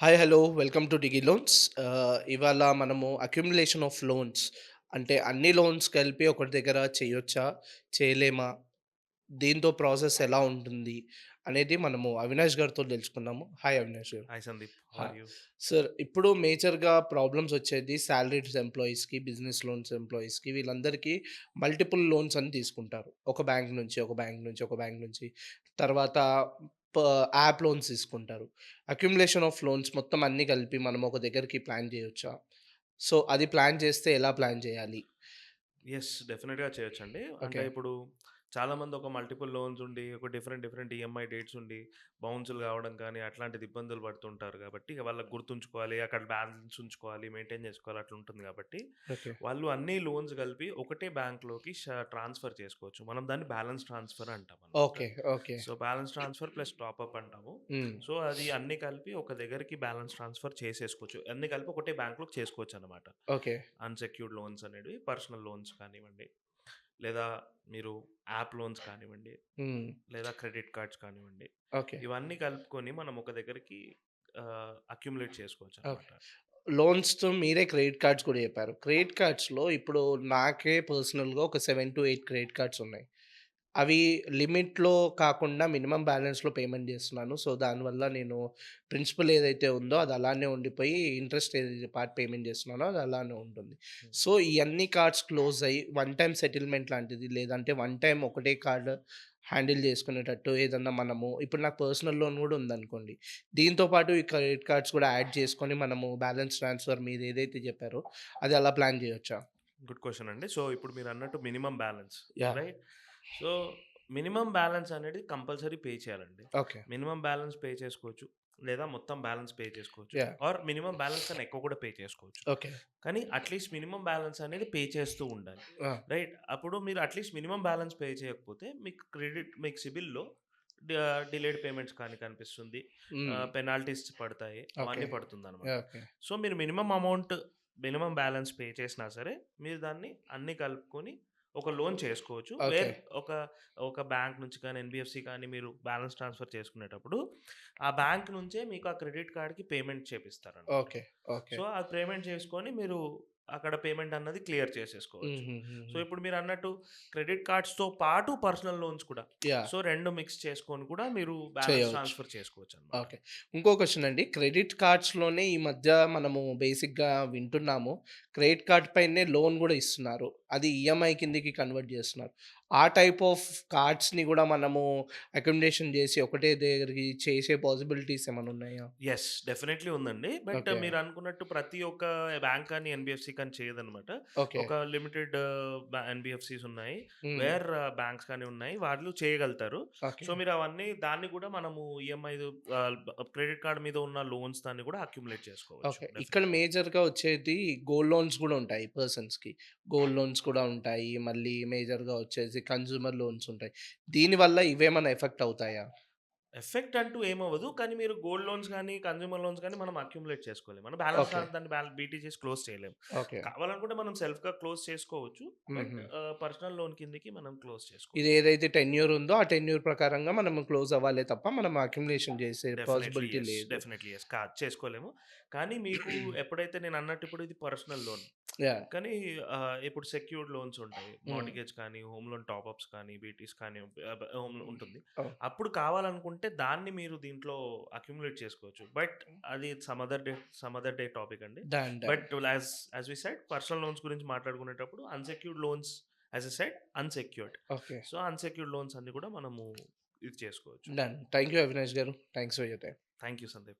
Hi hello welcome to Digi Loans ఇవాళ మనము accumulation of loans అంటే అన్ని లోన్స్ కలిపి ఒకటి దగ్గర చేయొచ్చా? చేయలేమా? దీంతో ప్రాసెస్ ఎలా ఉంటుంది? అనేది మనము అవినాష్ గారితో తెలుసుకున్నాము హాయ్ అవినాష్ గారు. హాయ్ సందీప్ సార్ ఇప్పుడు మేజర్గా ప్రాబ్లమ్స్ వచ్చేది శాలరీడ్ ఎంప్లాయీస్కి బిజినెస్ లోన్స్ ఎంప్లాయీస్కి వీళ్ళందరికీ మల్టిపుల్ లోన్స్ అని తీసుకుంటారు. ఒక బ్యాంక్ నుంచి ఒక బ్యాంక్ నుంచి ఒక బ్యాంక్ నుంచి. తర్వాత యాప్ లోన్స్ తీసుకుంటారు. అక్యుములేషన్ ఆఫ్ లోన్స్ మొత్తం అన్నీ కలిపి మనం ఒక దగ్గరికి ప్లాన్ చేయొచ్చా? సో అది ప్లాన్ చేస్తే ఎలా ప్లాన్ చేయాలి? ఎస్ డెఫినెట్గా చేయొచ్చండి. అంటే Okay. ఇప్పుడు చాలా మంది ఒక మల్టిపుల్ లోన్స్ ఉండి ఒక డిఫరెంట్ డిఫరెంట్ ఈఎంఐ డేట్స్ ఉండి బౌన్సులు కావడం కానీ అట్లాంటిది ఇబ్బందులు పడుతుంటారు కాబట్టి వాళ్ళకి గుర్తుంచుకోవాలి అక్కడ బ్యాలెన్స్ ఉంచుకోవాలి మెయింటైన్ చేసుకోవాలి అట్లా ఉంటుంది కాబట్టి వాళ్ళు అన్ని లోన్స్ కలిపి ఒకటే బ్యాంక్లోకి ట్రాన్స్ఫర్ చేసుకోవచ్చు. మనం దాన్ని బ్యాలెన్స్ ట్రాన్స్ఫర్ అంటాం okay okay. So balance transfer plus top up అంటాము. సో అది అన్ని కలిపి ఒక దగ్గరికి బ్యాలెన్స్ ట్రాన్స్ఫర్ చేసేసుకోవచ్చు. అన్ని కలిపి ఒకటే బ్యాంక్లోకి చేసుకోవచ్చు అనమాట ఓకే. అన్సెక్యూర్డ్ లోన్స్ అనేవి పర్సనల్ లోన్స్ కానివ్వండి. లేదా మీరు యాప్ లోన్స్ కానివ్వండి లేదా క్రెడిట్ కార్డ్స్ కానివ్వండి ఓకే. ఇవన్నీ కలుపుకొని మనం ఒక దగ్గరికి అక్యుములేట్ చేసుకోవచ్చు అనమాట లోన్స్‌తో మీరే క్రెడిట్ కార్డ్స్ కూడా చెప్పారు. క్రెడిట్ కార్డ్స్‌లో ఇప్పుడు నాకే పర్సనల్‌గా ఒక 7-8 క్రెడిట్ కార్డ్స్ ఉన్నాయి. అవి లిమిట్‌లో కాకుండా మినిమమ్ బ్యాలెన్స్‌లో పేమెంట్ చేస్తున్నాను. సో, దానివల్ల నేను ప్రిన్సిపల్ ఏదైతే ఉందో అది అలానే ఉండిపోయి ఇంట్రెస్ట్ ఏదైతే పార్ట్ పేమెంట్ చేస్తున్నానో అది అలానే ఉంటుంది. సో, ఈ అన్ని కార్డ్స్ క్లోజ్ అయ్యి వన్ టైమ్ సెటిల్‌మెంట్ లాంటిది లేదంటే వన్ టైమ్ ఒకటే కార్డ్ హ్యాండిల్ చేసుకునేటట్టు ఏదన్నా మనము ఇప్పుడు నాకు పర్సనల్ లోన్ కూడా ఉందనుకోండి. దీంతో పాటు ఈ క్రెడిట్ కార్డ్స్ కూడా యాడ్ చేసుకొని మనము బ్యాలెన్స్ ట్రాన్స్‌ఫర్ మీరు ఏదైతే చెప్పారో అది అలా ప్లాన్ చేయొచ్చా? గుడ్ క్వశ్చన్ అండి సో ఇప్పుడు మీరు అన్నట్టు minimum balance! Right so minimum balance అనేది కంపల్సరీ పే చేయాలండి ఓకే. మినిమం బ్యాలెన్స్ పే చేసుకోవచ్చు లేదా మొత్తం బ్యాలెన్స్ పే చేసుకోవచ్చు! ఆర్ మినిమం బ్యాలెన్స్ కన్నా ఎక్కువ కూడా పే చేసుకోవచ్చు ఓకే. కానీ అట్లీస్ట్ మినిమం బ్యాలెన్స్ అనేది పే చేస్తూ ఉండాలి! రైట్ అప్పుడు మీరు అట్లీస్ట్ మినిమం బ్యాలెన్స్ పే చేయకపోతే మీకు క్రెడిట్ మీకు సిబిల్లో డిలేడ్ పేమెంట్స్ కానీ కనిపిస్తుంది. పెనాల్టీస్ పడతాయి అవన్నీ. పడుతుంది అనమాట. సో మీరు minimum amount minimum balance pay చేసినా సరే మీరు దాన్ని అన్ని కలుపుకొని ఒక లోన్ చేసుకోవచ్చు ఓకే. వేర్ ఒక ఒక బ్యాంక్ నుంచి కానీ ఎన్బిఎఫ్సి కానీ మీరు బ్యాలెన్స్ ట్రాన్స్ఫర్ చేసుకునేటప్పుడు ఆ బ్యాంక్ నుంచే మీకు ఆ క్రెడిట్ కార్డ్కి పేమెంట్ చేపిస్తారు ఓకే. ఓకే. సో ఆ పేమెంట్ చేసుకొని మీరు అక్కడ పేమెంట్ అన్నది క్లియర్ చేసేసుకోవచ్చు సో. ఇప్పుడు మీరు అన్నట్టు క్రెడిట్ కార్డ్స్తో పాటు పర్సనల్ లోన్స్ కూడా! సో రెండు మిక్స్ చేసుకొని కూడా మీరు బ్యాలెన్స్. ట్రాన్స్ఫర్ చేసుకోవచ్చు ఓకే. ఇంకో క్వెషన్ అండి. క్రెడిట్ కార్డ్స్‌లోనే ఈ మధ్య మనము బేసిక్‌గా వింటున్నాము. క్రెడిట్ కార్డ్ పైనే లోన్ గూడా ఇస్తున్నారు. అది ఈఎంఐ కిందకి కన్వర్ట్ చేస్తున్నారు. ఆ టైప్ ఆఫ్ కార్డ్స్‌ని గూడా మనము అకామిడేషన్ చేసి ఒకటే దగ్గరికి చేసే పాసిబిలిటీస్ ఏమైనా ఉన్నాయా? ఎస్ డెఫినెట్లీ ఉందండి బట్. మీరు అనుకున్నట్టు ప్రతి ఒక్క బ్యాంక్ కానీ ఎన్బిఎఫ్సి కానీ చేయదన్నమాట ఓకే. ఒక లిమిటెడ్ ఎన్బిఎఫ్సిస్ ఉన్నాయి. వేర్ బ్యాంక్స్ కానీ ఉన్నాయి వాళ్ళు చేయగలుగుతారు. సో మీరు అవన్నీ దాన్ని కూడా మనము ఈఎంఐ క్రెడిట్ కార్డ్ మీద ఉన్న లోన్స్ దాన్ని కూడా అక్యుములేట్ చేసుకోవచ్చు. ఇక్కడ మేజర్‌గా వచ్చేది గోల్డ్ లోన్స్ గూడా ఉంటాయి పర్సన్స్‌కి. గోల్డ్ లోన్స్ కూడా ఉంటాయి. మళ్ళీ మేజర్‌గా వచ్చేసి కన్స్యూమర్ లోన్స్ ఉంటాయి. దీనివల్ల ఇవేమన్నా ఎఫెక్ట్ అవుతాయా? ఎఫెక్ట్ అంటూ ఏమవ్వదు కానీ మీరు గోల్డ్ లోన్స్ కానీ కన్జ్యూమర్ లోన్స్ కానీ మనం అక్యుములేట్ చేసుకోలేము మన బ్యాలెన్స్. దాన్ని బ్యాలెన్స్ బీటీ చేసి క్లోజ్ చేయలేము. కావాలనుకుంటే మనం సెల్ఫ్గా క్లోజ్ చేసుకోవచ్చు. పర్సనల్ లోన్ కిందకి మనం క్లోజ్ ఇది చేసుకోవచ్చు ఏదైతే టెన్యూర్ ఉందో ఆ టెన్యూర్ ప్రకారంగా మనం క్లోజ్ అవ్వాలే తప్ప మనం అక్యుములేషన్ చేసే పాసిబిలిటీ లేదు. డెఫినెట్లీ ఎస్ చేసుకోలేము కానీ మీకు ఎప్పుడైతే నేను అన్నట్టు ఇప్పుడు ఇది పర్సనల్ లోన్! కానీ ఇప్పుడు సెక్యూర్డ్ లోన్స్ ఉంటాయి. మార్టిగేజ్ కానీ హోమ్ లోన్ టాప్అప్స్ కానీ బీటీస్ కానీ హోమ్ ఉంటుంది. అప్పుడు కావాలనుకుంటే దాన్ని మీరు దీంట్లో అక్యుములేట్ చేసుకోవచ్చు బట్ అది some other day some other day topic అండి. But as as we said personal loans గురించి మాట్లాడుకునేటప్పుడు unsecured loans as I said unsecured okay. So unsecured loans అన్ని కూడా మనము ఇది చేసుకోవచ్చు. Thank you Avinash garu. Thanks for your time. Thank you Sandeep